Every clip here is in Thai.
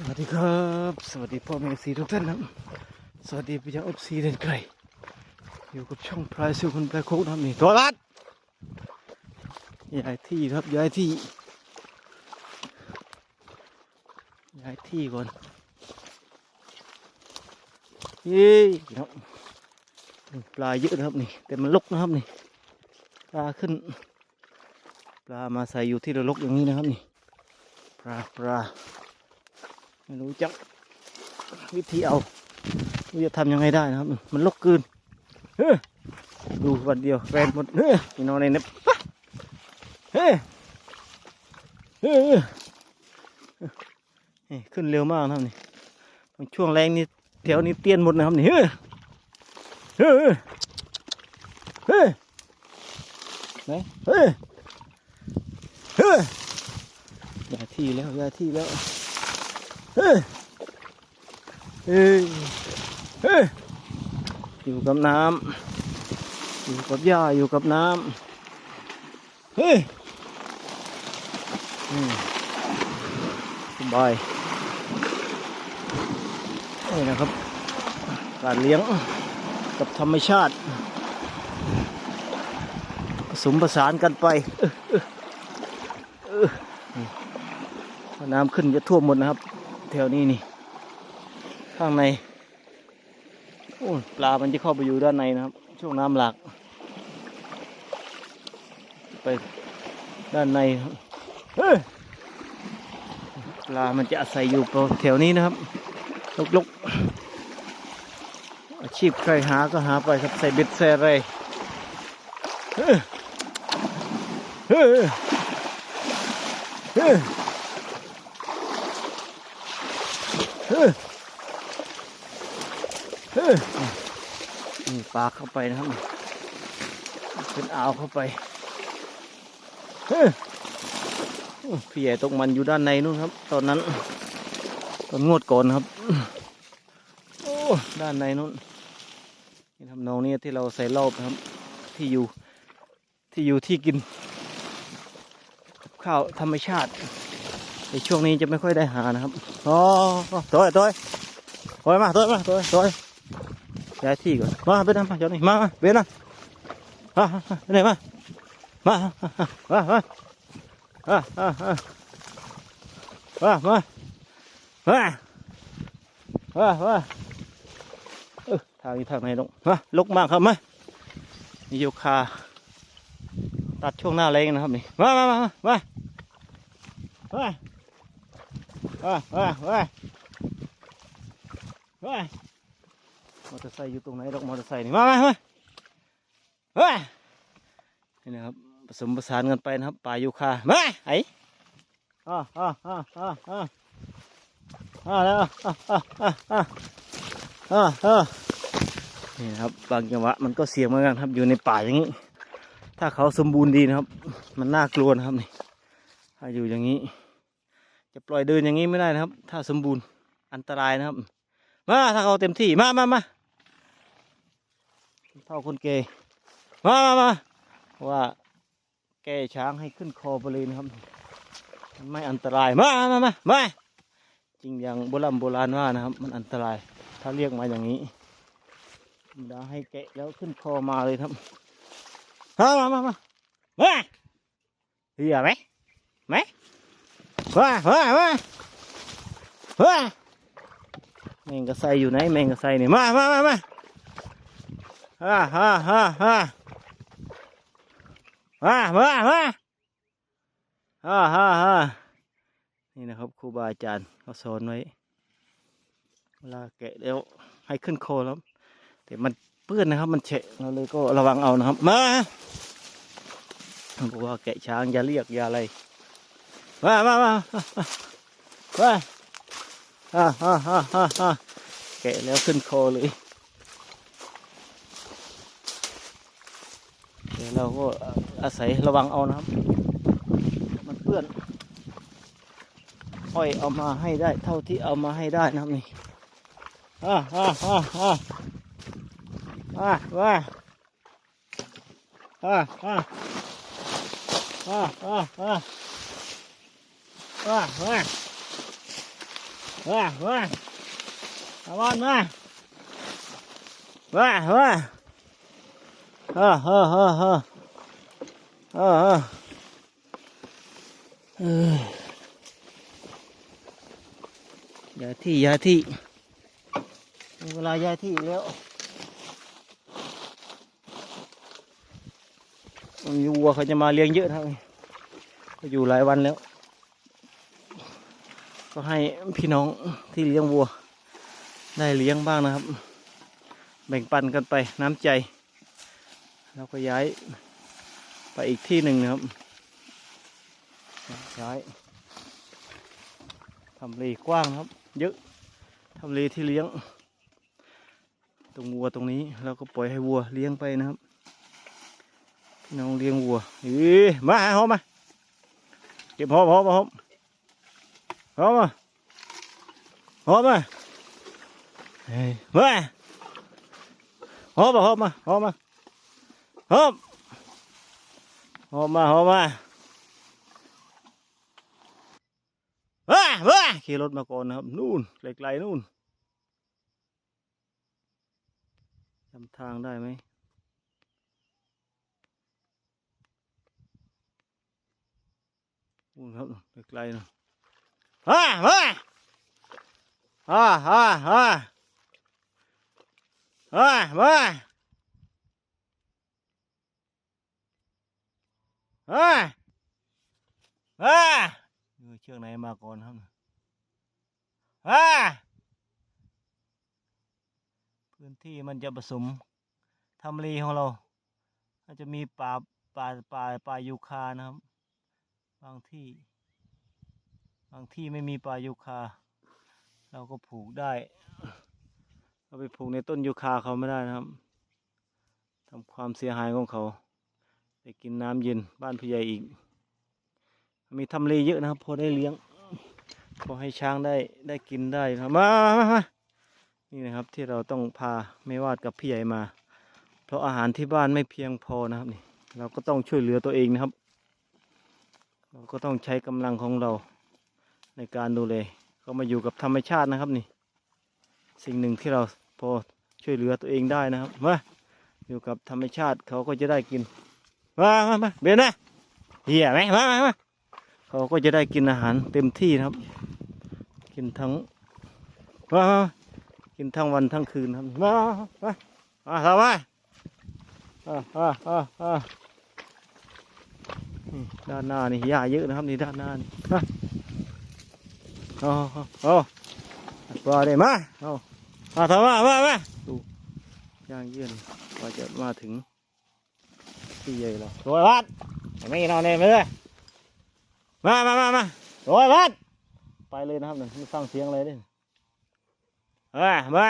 สวัสดีครับ สวัสดีพ่อแม่สีทุกท่านครับสวัสดีพี่ยังอฟซีเดินไกลอยู่กับช่องพลายซิวคนแปลโคกนะนี่ตัวรัดย้ายที่ครับย้ายที่ย้ายที่ก่อนเย้ครับนี่ปลาเยอะนะครับนี่ แต่มันลกนะครับนี่ปลาขึ้น ปลามาใส่อยู่ที่ระลกอย่างนี้นะครับนี่ปลาปลา ไม่รู้จักวิธีเอาว่าจะทำยังไงได้นะครับ มันลกเกินเฮ้ยดูวันเดียวแฟนหมดเฮ้ยพี่นอนในเน็บปะเฮ้ยเฮ้ยเฮ้ยเฮ้ยขึ้นเร็วมากนะครับนี่ช่วงแรงนี่แถวนี้เตี้ยนหมดนะครับนี่เฮ้ยเฮ้ยเฮ้ยไหนเฮ้ยเฮ้ยยาที่แล้วยาที่แล้ว อยู่กับน้ำอยู่กับหญ้าอยู่กับน้ำเฮ้ยสบายนี่นะครับ การเลี้ยงกับธรรมชาติผสมผสานกันไปน้ำขึ้นจะท่วมหมดนะครับ แถวนี้นี่ ข้างในโอ้ปลา มันจะเข้าไปอยู่ด้านในนะครับ ช่วงน้ำหลาก ไปด้านในปลา มันจะอาศัยอยู่แถวนี้นะครับลุกๆ อาชีพใครหาก็หาไปครับใส่เบ็ดใส่อะไรเฮ้ยเฮ้ยเฮ้ย เฮ้ยเฮ้ย นี่ปลาเข้าไปนะครับเป็นอ่าวเข้าไปเพี่ใหญ่ตกมันอยู่ด้านในนู่นครับ ตอนนั้น ตอนงวดก่อนครับ โอ้ด้านในนู่นนี่ทำนองนี้ที่เราใส่รอบนะครับ ที่อยู่ที่อยู่ที่กิน ข้าวธรรมชาติ ในช่วงนี้จะไม่ค่อยได้หานะครับอ๋อตัวตัวตัวมาตัวมาตัวตัวย้ายที่ก่อนมาเบนมาเจ้านี่มามาเบนนะมาไหนมามามามามามามามามามามาทางนี้ทางไหนลงมาลกมากครับมานี่โยคาตัดช่วงหน้าแรงนะครับนี่มามามามามา ว้าว้าว้าว้ามอเตอร์ไซค์อยู่ตรงไหนดอกมอเตอร์ไซค์นี่มามามาว้านี่นะครับผสมผสานกันไปนะครับป่ายูคามาไอ้อ่าอ่าอ่าอ่าอ่าอ่าแล้วอ่าอ่าอ่าอ่าอ่าอ่านี่นะครับบางจังหวะมันก็เสี่ยงเหมือนกันครับอยู่ในป่าอย่างนี้ ถ้าเขาสมบูรณ์ดีนะครับ มันน่ากลัวนะครับนี่ถ้าอยู่อย่างนี้ จะปล่อยเดินอย่างนี้ไม่ได้นะครับ ถ้าสมบูรณ์อันตรายนะครับ มาถ้าเขาเต็มที่มามามาเท่าคนเกย์มามามาว่าแกช้างให้ขึ้นคอไปเลยนะครับ ไม่อันตรายมามามามาจริงอย่างโบราณโบราณว่านะครับ มันอันตราย ถ้าเรียกมาอย่างนี้เดี๋ยวให้แกะแล้วขึ้นคอมาเลยครับมามามามาเหี้ยไหมไหม ว้าว้าว้าว้าแมงกระไซอยู่ไหนแมงกระไซเนี่ยมามามามาฮ่าฮ่าฮ่าฮ่ามามามาฮ่าฮ่าฮ่านี่นะครับครูบาอาจารย์เขาสอนไว้เวลาแกะแล้วให้ขึ้นโคแล้วแต่มันเปื้อนนะครับ มันเฉะเราเลยก็ระวังเอานะครับมาบอกว่าแกะช้างอย่าเรียกอย่าอะไร มามามามาอ่าอ่าอ่าอ่าแกะแล้วขึ้นคอเลยเดี๋ยวเราก็อาศัยระวังเอานะครับ มันเปื้อนอ้อยเอามาให้ได้ เท่าที่เอามาให้ได้นะครับนี่อ่าอ่าอ่าอ่าอ่าว่าอ่าอ่าอ่าอ่า ฮ่าว้าว้ามามาเอาบอลมามามาเออเออเออเออเออเออเออย้าที่ย้าที่เวลาย้าที่แล้วมีวัวเขาจะมาเลี้ยงเยอะนะครับก็อยู่หลายวันแล้ว ก็ให้พี่น้องที่เลี้ยงวัว ได้เลี้ยงบ้างนะครับ แบ่งปันกันไปน้ำใจ แล้วก็ย้ายไปอีกที่หนึ่งนะครับย้ายทำเลกว้างครับ เยอะทำเลที่เลี้ยง ตรงวัวตรงนี้เราก็ปล่อยให้วัวเลี้ยงไปนะครับ พี่น้องเลี้ยงวัวเอ้ยมาหาหอมมาเก็บหอมหอมหอม หอมมาหอมมาเฮ้ยมาหอมมาหอมมาหอมมาอมหอมมาหอมมาว้าว้าขี่รถมาก่อนนะครับ นู่นไกลๆนู่นจำทางได้ไหมนู่นครับไกลๆนะ ฮ่าฮ่าฮ่าฮ่าฮ่าฮ่ามาฮ่าฮ่าเชือกไหนมาก่อนครับฮ่าพื้นที่มันจะผสมทำเลของเราอาจจะมีป่าป่าป่าป่ายูคานะครับ บางที่ บางที่ไม่มีปลายูคา เราก็ผูกได้ เราไปผูกในต้นยูคาเขาไม่ได้นะครับทำความเสียหายของเขาไปกินน้ำเย็นบ้านผู้ใหญ่อีก มีทำเลเยอะนะครับ พอได้เลี้ยง พอให้ช้างได้ได้กินได้นะครับมามามานี่นะครับที่เราต้องพาไม่วาดกับพี่ใหญ่มา เพราะอาหารที่บ้านไม่เพียงพอนะครับนี่เราก็ต้องช่วยเหลือตัวเองนะครับ เราก็ต้องใช้กำลังของเรา ในการดูแลก็มาอยู่กับธรรมชาตินะครับนี่ สิ่งหนึ่งที่เราพอช่วยเหลือตัวเองได้นะครับมาอยู่กับธรรมชาติเขาก็จะได้กินมามามาเบนนะเหี้ยไหมมามามาเขาก็จะได้กินอาหารเต็มที่นะครับ กินทั้งมามากินทั้งวันทั้งคืนครับมามามามาทำไมอ่าอ่าอ่าอ่าด้านหน้านี่หญ้าเยอะนะครับนี่ด้านหน้านี่ เอาเอาเอาปลาได้มาเอามาทำมามามาดูย่างเยื่อนว่าจะมาถึงที่ใหญ่แล้วโดยวัดไม่นอนเลยมาเลยมามามามาโดยวัดไปเลยนะครับเนี่ยไม่ฟังเสียงอะไรเลยมามา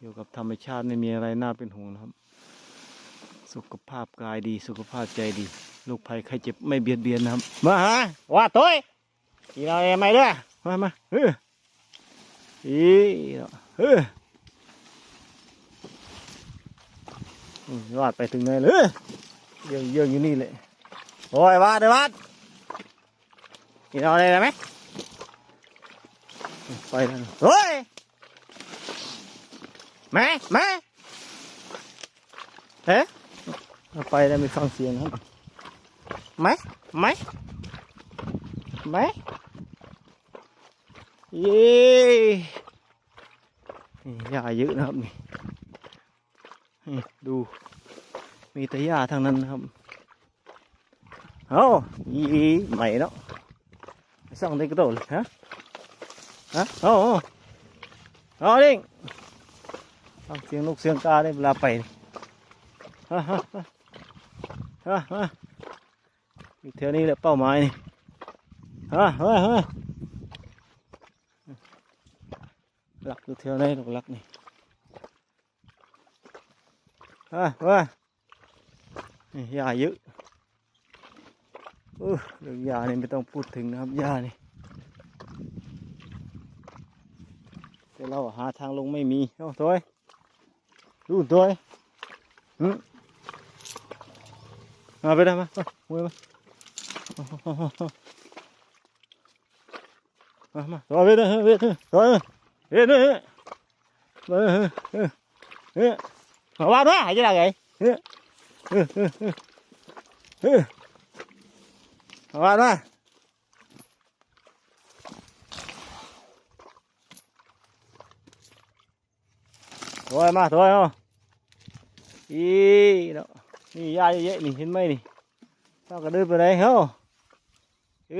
อยู่กับธรรมชาติไม่มีอะไรน่าเป็นห่วงนะครับ สุขภาพกายดีสุขภาพใจดี โรคภัยไข้เจ็บไม่เบียดเบียนนะครับ มาฮะว่าตัวกินอะไรไม่ด้วยมามาเอออีเอออวาดไปถึงไหนเลยเยื่องเยื่ออยู่นี่เลยโอ้ยวาดเลยวาดกินอะไรได้ไหมไปแล้วนะเฮ้ยแม่แม่เอ๊ะไปแล้วไม่ฟังเสียงครับ ไหมไหมไหมเย้นี่หญ้าเยอะนะครับนี่ดู มีแต่หญ้าทางนั้นนะครับเอาอีใหม่เนาะสั่งได้ก็โดดเลยฮะฮะเอาเอาเอาดิฟังเสียงนกเสียงกาได้เวลาไปฮะฮะฮะฮะ อยู่แถวนี้แหละเป้าหมายนี่เฮ้ยเฮ้ยหลักอยู่แถวนี้หลักหลักนี่เฮ้ยเฮ้ยนี่ยาเยอะเออเรื่องยานี่ไม่ต้องพูดถึงนะครับยานี่แต่เราหาทางลงไม่มีเอ้าตัวดูตัวอืมมาไปได้ไหมมยไปมา ว่าด้วยตัวมาตัวมาอีเนาะนี่ยาเยอะๆนี่เห็นไหมนี่เราก็ เอ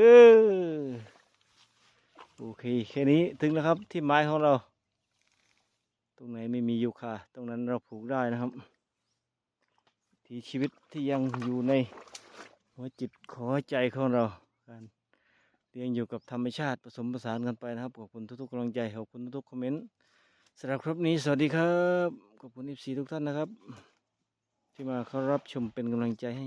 อโอเคแค่นี้ถึงแล้วครับที่ไม้ของเรา ตรงไหนไม่มียูคาตรงนั้นเราปลูกได้นะครับ ที่ชีวิตที่ยังอยู่ในหัวจิตหัวใจของเราการเรียนอยู่กับธรรมชาติผสมผสานกันไปนะครับขอบคุณทุกๆกำลังใจขอบคุณทุกๆคอมเมนต์สำหรับคลิปนี้สวัสดีครับขอบคุณอีซีทุกท่านนะครับ ที่มาเข้ารับชมเป็นกำลังใจให้